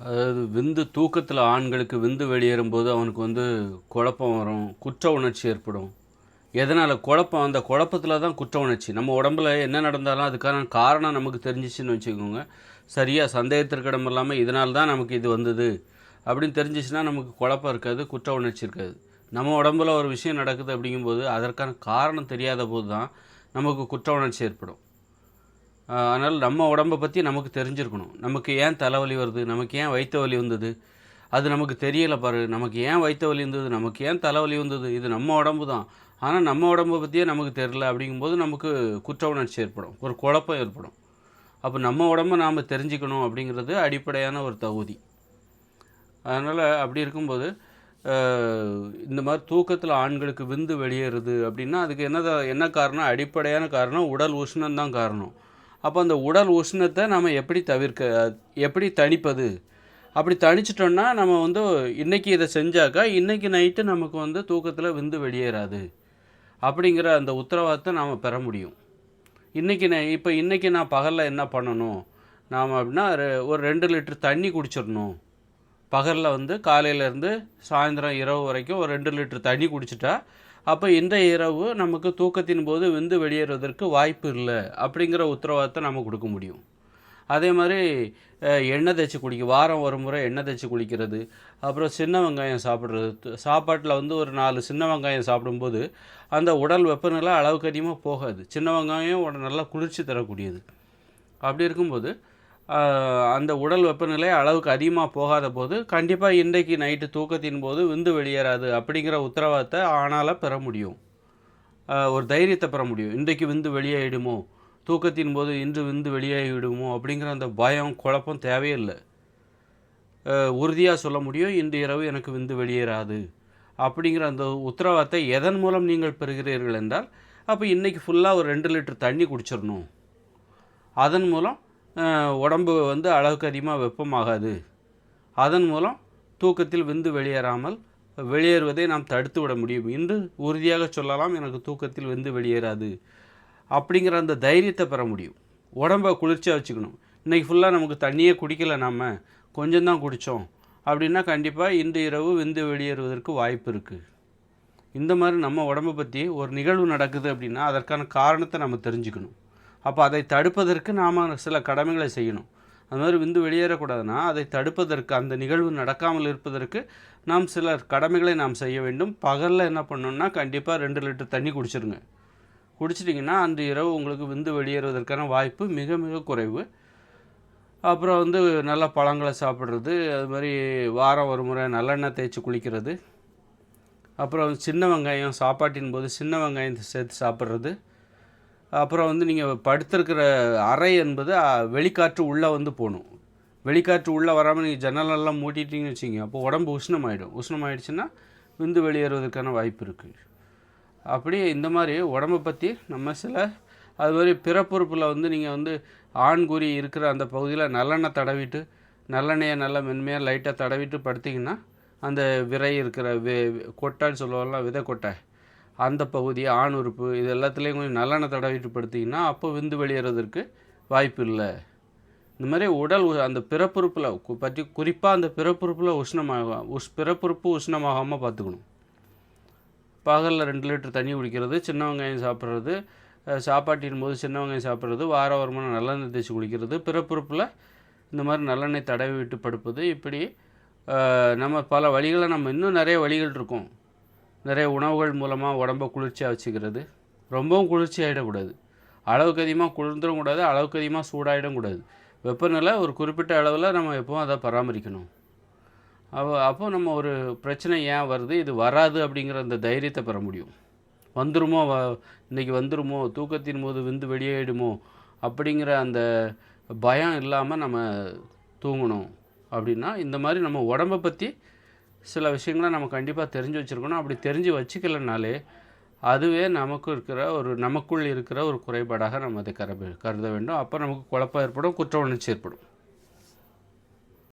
அதாவது விந்து தூக்கத்தில் ஆண்களுக்கு விந்து வெளியேறும்போது அவனுக்கு வந்து குழப்பம் வரும் குற்ற உணர்ச்சி ஏற்படும். எதனால் குழப்பம்? அந்த குழப்பத்தில் தான் குற்ற உணர்ச்சி. நம்ம உடம்புல என்ன நடந்தாலும் அதுக்கான காரணம் நமக்கு தெரிஞ்சிச்சுன்னு வச்சுக்கோங்க. சரியாக சந்தேகத்திற்கு இடம் இல்லாமல் இதனால தான் நமக்கு இது வந்தது அப்படின்னு தெரிஞ்சிச்சுன்னா நமக்கு குழப்பம் இருக்காது குற்ற உணர்ச்சி இருக்காது. நம்ம உடம்புல ஒரு விஷயம் நடக்குது அப்படிங்கும்போது அதற்கான காரணம் தெரியாத போது தான் நமக்கு குற்ற உணர்ச்சி ஏற்படும். அதனால் நம்ம உடம்பை பற்றி நமக்கு தெரிஞ்சிருக்கணும். நமக்கு ஏன் தலைவலி வருது? நமக்கு ஏன் வயிற்று வலி வந்தது? அது நமக்கு தெரியலை பாரு. நமக்கு ஏன் வயிற்று வலி இருந்தது நமக்கு ஏன் தலைவலி வந்தது? இது நம்ம உடம்பு தான். ஆனால் நம்ம உடம்பை பற்றியே நமக்கு தெரில அப்படிங்கும்போது நமக்கு குற்ற உணர்ச்சி ஏற்படும். ஒரு குழப்பம் ஏற்படும். அப்போ நம்ம உடம்பை நாம் தெரிஞ்சுக்கணும் அப்படிங்கிறது அடிப்படையான ஒரு தகுதி. அதனால் அப்படி இருக்கும்போது இந்த மாதிரி தூக்கத்தில் ஆண்களுக்கு விந்து வெளியேறுது அப்படின்னா அதுக்கு என்ன என்ன காரணம்? அடிப்படையான காரணம் உடல் உஷ்ணம் தான் காரணம். அப்போ அந்த உடல் உஷ்ணத்தை நம்ம எப்படி தவிர்க்க எப்படி தணிப்பது? அப்படி தணிச்சிட்டோம்னா நம்ம வந்து இன்றைக்கி இதை செஞ்சாக்கா இன்றைக்கி நைட்டு நமக்கு வந்து தூக்கத்தில் விந்து வெளியேறாது. அப்படிங்கிற அந்த உத்தரவாதத்தை நாம் பெற முடியும். இன்றைக்கி நான் இப்போ இன்றைக்கி நான் பகலில் என்ன பண்ணணும்? நாம் அப்படின்னா ஒரு ரெண்டு லிட்டர் தண்ணி குடிச்சிடணும். பகலில் வந்து காலையிலேருந்து சாயந்தரம் இரவு வரைக்கும் ஒரு ரெண்டு லிட்டர் தண்ணி குடிச்சிட்டா அப்போ இன்றைய இரவு நமக்கு தூக்கத்தின் போது விந்து வெளியேறுவதற்கு வாய்ப்பு இல்லை அப்படிங்கிற உத்தரவாதத்தை நம்ம கொடுக்க முடியும். அதே மாதிரி எண்ணெய் தேய்ச்சி குளிக்க வாரம் ஒரு முறை எண்ணெய் தேய்ச்சி குளிக்கிறது அப்புறம் சின்ன வெங்காயம் சாப்பிட்றது. சாப்பாட்டில் வந்து ஒரு நாலு சின்ன வெங்காயம் சாப்பிடும்போது அந்த உடல் வெப்பநிலை அளவுக்கு அதிகமாக போகாது. சின்ன வெங்காயம் உட- நல்லா குளிர்ச்சி தரக்கூடியது. அப்படி இருக்கும்போது அந்த உடல் வெப்பநிலை அளவுக்கு அதிகமாக போகாத போது கண்டிப்பாக இன்றைக்கு நைட்டு தூக்கத்தின் போது விந்து வெளியேறாது அப்படிங்கிற உத்தரவாதத்தை ஆணால் பெற முடியும். ஒரு தைரியத்தை பெற முடியும். இன்றைக்கு விந்து வெளியாகிடுமோ தூக்கத்தின் போது இன்று விந்து வெளியாகிவிடுமோ அப்படிங்கிற அந்த பயம் குழப்பம் தேவையில்லை. உறுதியாக சொல்ல முடியும் இன்று இரவு எனக்கு விந்து வெளியேறாது அப்படிங்கிற அந்த உத்தரவாதத்தை எதன் மூலம் நீங்கள் பெறுகிறீர்கள் என்றால் அப்போ இன்றைக்கி ஃபுல்லாக ஒரு ரெண்டு லிட்டர் தண்ணி குடிச்சிடணும். அதன் மூலம் உடம்பு வந்து அளவுக்கு அதிகமாக வெப்பமாகாது. அதன் மூலம் தூக்கத்தில் விந்து வெளியேறாமல் வெளியேறுவதை நாம் தடுத்து விட முடியும். இன்று உறுதியாக சொல்லலாம் எனக்கு தூக்கத்தில் விந்து வெளியேறாது அப்படிங்கிற அந்த தைரியத்தை பெற முடியும். உடம்பை குளிர்ச்சியாக வச்சுக்கணும். இன்றைக்கி ஃபுல்லாக நமக்கு தண்ணியே குடிக்கலை நாம். கொஞ்சம் தான் குடித்தோம் அப்படின்னா கண்டிப்பாக இன்று இரவு விந்து வெளியேறுவதற்கு வாய்ப்பு இருக்குது இந்த மாதிரி நம்ம உடம்பை பற்றி ஒரு நிகழ்வு நடக்குது அப்படின்னா அதற்கான காரணத்தை நம்ம தெரிஞ்சுக்கணும். அப்போ அதை தடுப்பதற்கு நாம் சில கடமைகளை செய்யணும். அது மாதிரி விந்து வெளியேறக்கூடாதுன்னா அதை தடுப்பதற்கு அந்த நிகழ்வு நடக்காமல் இருப்பதற்கு நாம் சில கடமைகளை நாம் செய்ய வேண்டும். பகலில் என்ன பண்ணணும்னா கண்டிப்பாக ரெண்டு லிட்டர் தண்ணி குடிச்சிருங்க. குடிச்சிட்டிங்கன்னா அன்று இரவு உங்களுக்கு விந்து வெளியேறுவதற்கான வாய்ப்பு மிக மிக குறைவு. அப்புறம் வந்து நல்ல பழங்களை சாப்பிட்றது அது மாதிரி வாரம் ஒரு முறை நல்லெண்ணெய் தேய்ச்சி குளிக்கிறது. அப்புறம் சின்ன வெங்காயம் சாப்பாட்டின் போது சின்ன வெங்காயம் சேர்த்து சாப்பிட்றது. அப்புறம் வந்து நீங்கள் படுத்திருக்கிற அறை என்பது வெளிக்காற்று உள்ளே வந்து போகணும் வெளிக்காற்று உள்ளே வராமல் நீங்கள் ஜன்னலெல்லாம் மூட்டிட்டீங்கன்னு வச்சிங்க அப்போ உடம்பு உஷ்ணமாயிடும். உஷ்ணமாயிடுச்சுன்னா விந்து வெளியேறுவதற்கான வாய்ப்பு இருக்குது அப்படியே இந்த மாதிரி உடம்பை பற்றி நம்ம சில அது மாதிரி பிறப்புறுப்பில் வந்து நீங்கள் வந்து ஆண்குறி இருக்கிற அந்த பகுதியில் நல்லெண்ணெய் தடவிட்டு நல்லெண்ணெயை நல்லா மென்மையாக லைட்டாக தடவிட்டு படுத்திங்கன்னா அந்த விரை இருக்கிற வே கொட்டான்னு சொல்லுவாங்கல்ல விதை கொட்டை. அந்த பகுதி ஆண் உறுப்பு இது எல்லாத்துலேயும் கொஞ்சம் நல்லெண்ணெய் தடவிட்டு படுத்திங்கன்னா அப்போ விந்து வெளியேறதற்கு வாய்ப்பு இல்லை. இந்த மாதிரி உடல் அந்த பிறப்புறுப்பில் பற்றி குறிப்பாக அந்த பிறப்புறுப்பில் உஷ்ணமாக உஷ் பிறப்புறுப்பு உஷ்ணமாகாமல் பார்த்துக்கணும். பகலில் ரெண்டு லிட்டர் தண்ணி குடிக்கிறது சின்ன வெங்காயம் சாப்பிட்றது சாப்பாட்டின் போது சின்ன வெங்காயம் சாப்பிட்றது வார வாரமான நல்லெண்ணெய் தேய்ச்சி குளிக்கிறது பிறப்புறுப்பில் இந்த மாதிரி நல்லெண்ணெய் தடவி விட்டு படுப்பது இப்படி நம்ம பல வழிகளை நம்ம இன்னும் நிறைய வழிகள் இருக்கும். நிறைய உணவுகள் மூலமாக உடம்பை குளிர்ச்சியாக வச்சுக்கிறது. ரொம்பவும் குளிர்ச்சி ஆகிடக்கூடாது அளவுக்கு அதிகமாக குளிர்ந்துடும் கூடாது அளவுக்கு அதிகமாக சூடாகிடும் கூடாது. வெப்பநிலை ஒரு குறிப்பிட்ட அளவில் நம்ம எப்பவும் அதை பராமரிக்கணும். அப்போ அப்போ நம்ம ஒரு பிரச்சனை ஏன் வருது இது வராது அப்படிங்கிற அந்த தைரியத்தை பெற முடியும். வந்துருமோ வ இன்னைக்கு வந்துருமோ தூக்கத்தின் போது விந்து வெளியேடுமோ அப்படிங்கிற அந்த பயம் இல்லாமல் நம்ம தூங்கணும் அப்படின்னா இந்த மாதிரி நம்ம உடம்பை பற்றி சில விஷயங்களை நம்ம கண்டிப்பாக தெரிஞ்சு வச்சுருக்கணும். அப்படி தெரிஞ்சு வச்சுக்கலனாலே அதுவே நமக்கு இருக்கிற ஒரு நமக்குள் இருக்கிற ஒரு குறைபாடாக நம்ம அதை கருத கருத வேண்டும். அப்போ நமக்கு குழப்பம் ஏற்படும் குற்ற உணர்ச்சி ஏற்படும்.